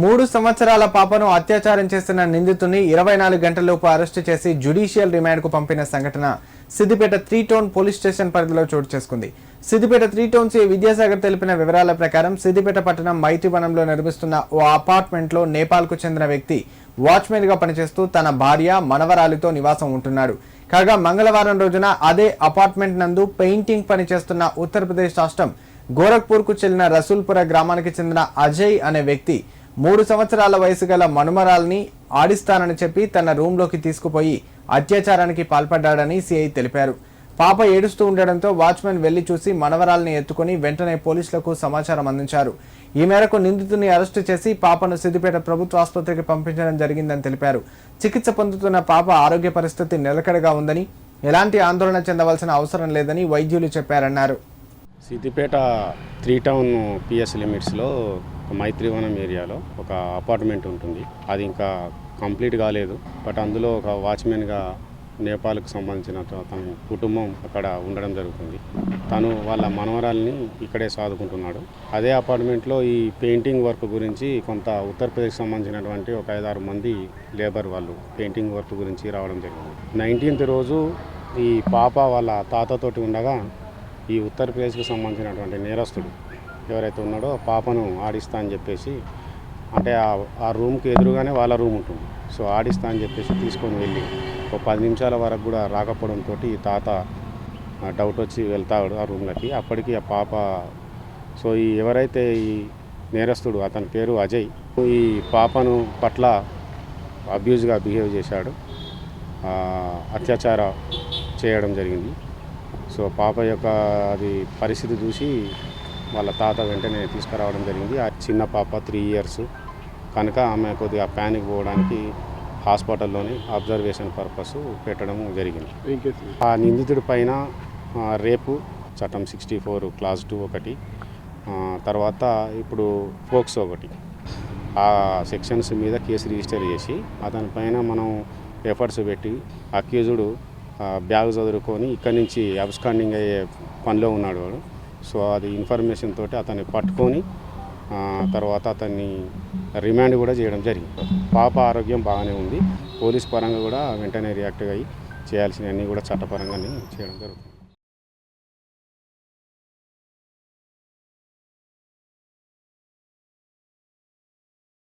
మూడు సంవత్సరాల పాపను అత్యాచారం చేస్తున్న నిందితుని ఇరవై నాలుగు గంటలలోపు అరెస్టు చేసి జ్యుడిషియల్ రిమాండ్కు పంపిన సంఘటన Siddipet three town police station పరిధిలో చోటు చేసుకుంది. Siddipet three town C Vidyasagar తెలిపిన వివరాల ప్రకారం సిద్దిపేట పట్టణం మైతివనంలో నిర్మిస్తున్న ఓ అపార్ట్మెంట్లో నేపాల్కు చెందిన వ్యక్తి వాచ్మెన్గా పనిచేస్తూ తన భార్య మనవరాలితో నివాసం ఉంటున్నాడు. కాగా మంగళవారం రోజున అదే అపార్ట్మెంట్ నందు పెయింటింగ్ పనిచేస్తున్న ఉత్తరప్రదేశ్ రాష్ట్రం గోరఖ్పూర్కు చెందిన రసూల్పుర గ్రామానికి చెందిన అజయ్ అనే వ్యక్తి మూడు సంవత్సరాల వయసు గల మనుమరాల్ని ఆడిస్తానని చెప్పి తన రూంలోకి తీసుకుపోయి అత్యాచారానికి పాల్పడ్డాడని సిఐ తెలిపారు. పాప ఏడుస్తూ ఉండడంతో వాచ్మెన్ వెళ్ళి చూసి మనవరాల్ని ఎత్తుకుని వెంటనే పోలీసులకు సమాచారం అందించారు. ఈ మేరకు నిందితుని అరెస్టు చేసి పాపను సిద్దిపేట ప్రభుత్వ ఆసుపత్రికి పంపించడం జరిగిందని తెలిపారు. చికిత్స పొందుతున్న పాప ఆరోగ్య పరిస్థితి నిలకడగా ఉందని ఎలాంటి ఆందోళన చెందవలసిన అవసరం లేదని వైద్యులు చెప్పారన్నారు. సిద్దిపేట త్రీ టౌన్ పిఎస్ లిమిట్స్లో మైత్రివనం ఏరియాలో ఒక అపార్ట్మెంట్ ఉంటుంది. అది ఇంకా కంప్లీట్ కాలేదు. బట్ అందులో ఒక వాచ్మెన్గా నేపాల్కు సంబంధించిన తన కుటుంబం అక్కడ ఉండడం జరుగుతుంది. తను వాళ్ళ మనవరాల్ని ఇక్కడే సాదుకుంటున్నాడు. అదే అపార్ట్మెంట్లో ఈ పెయింటింగ్ వర్క్ గురించి కొంత ఉత్తరప్రదేశ్ సంబంధించినటువంటి ఒక ఐదారు మంది లేబర్ వాళ్ళు పెయింటింగ్ వర్క్ గురించి రావడం జరిగింది. నైన్టీన్త్ రోజు ఈ పాప వాళ్ళ తాతతోటి ఉండగా ఈ ఉత్తరప్రదేశ్కి సంబంధించినటువంటి నేరస్తుడు ఎవరైతే ఉన్నాడో పాపను ఆడిస్తా అని చెప్పేసి అంటే ఆ- ఆ రూమ్కి ఎదురుగానే వాళ్ళ రూమ్ ఉంటుంది. సో ఆడిస్తా అని చెప్పేసి తీసుకొని వెళ్ళి ఒక పది నిమిషాల వరకు కూడా రాకపోవడంతో ఈ తాత డౌట్ వచ్చి వెళ్తాడు ఆ రూమ్లోకి. అప్పటికి ఆ పాప సో ఈ ఎవరైతే ఈ నేరస్తుడు అతని పేరు అజయ్ ఈ పాపను పట్ల అబ్యూజ్గా బిహేవ్ చేశాడు. అత్యాచార చేయడం జరిగింది. సో పాప యొక్క అది పరిస్థితి చూసి వాళ్ళ తాత వెంటనే తీసుకురావడం జరిగింది. ఆ చిన్న పాప త్రీ ఇయర్స్. కనుక ఆమె కొద్దిగా ప్యానిక్ పోవడానికి హాస్పిటల్లోని అబ్జర్వేషన్ పర్పస్ పెట్టడం జరిగింది. ఆ నిందితుడి పైన రేపు చట్టం సిక్స్టీ ఫోర్ క్లాస్ టూ ఒకటి తర్వాత ఇప్పుడు ఫోక్స్ ఒకటి. ఆ సెక్షన్స్ మీద కేసు రిజిస్టర్ చేసి అతని పైన మనం ఎఫర్ట్స్ పెట్టి అక్యూజుడు బ్యాగ్ చదువుకొని ఇక్కడి నుంచి అబ్స్కాండింగ్ అయ్యే పనిలో ఉన్నాడు వాడు. సో అది ఇన్ఫర్మేషన్ తోటి అతన్ని పట్టుకొని తర్వాత అతన్ని రిమాండ్ కూడా చేయడం జరిగింది. పాప ఆరోగ్యం బాగానే ఉంది. పోలీస్ పరంగా కూడా వెంటనే రియాక్ట్ అయ్యి చేయాల్సినవన్నీ కూడా చట్టపరంగానే చేయడం జరుగుతుంది.